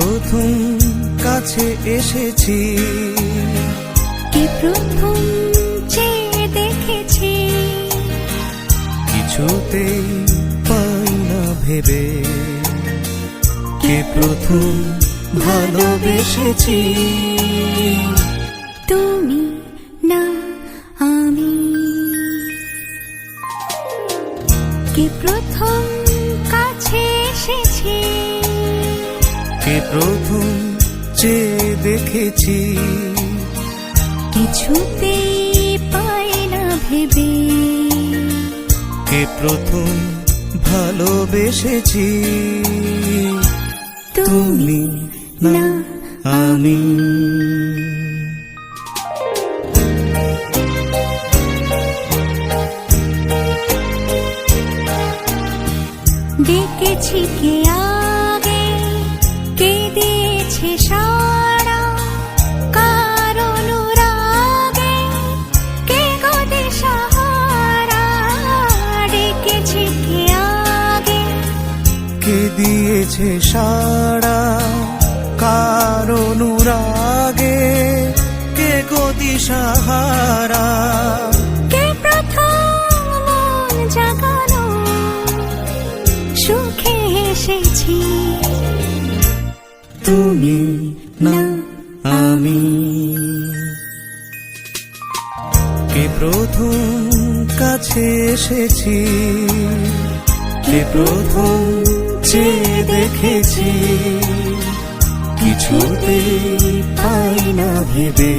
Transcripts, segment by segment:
প্রথম কাছে এসেছি। কে প্রথম চেয়ে দেখেছি? কিছুতেই পাই না ভেবে। কে প্রথম ভালোবেসেছি? তুমি না আমি। কে প্রথম কে প্রথম চেয়ে দেখেছি। কিছুতেই পাই না ভেবে। কে প্রথম ভালোবেসেছি। তুমি না আমি। ডেকেছি কে দিয়েছে সারা কার অনুরাগে কে গতি সাহারা কে প্রথম মন জাগানো? সুখে এসেছি। তুমি না আমি। কে প্রথম কাছে এসেছি? কে প্রথম চেয়ে দেখেছি, কিছুতেই পাই না ভেবে।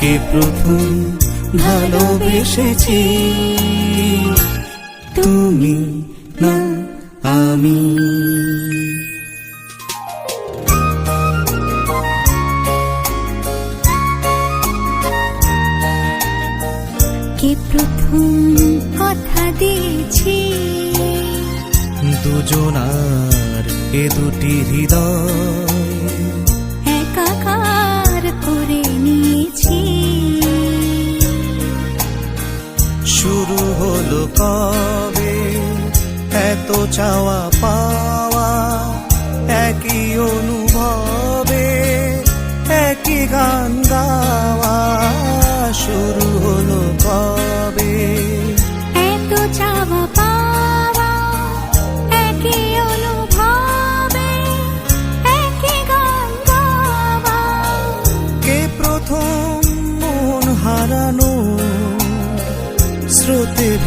কে প্রথম ভালোবেসেছি? তুমি না আমি। কে প্রথম কথা দিয়েছি? দুজনার এ দুটি হৃদয়। একাকার করে নিয়েছি। শুরু হলো কবে? এত চাওয়া পাওয়া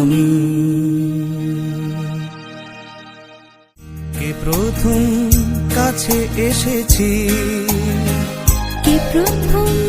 আমি। কে প্রথম কাছে এসেছি? কে প্রথম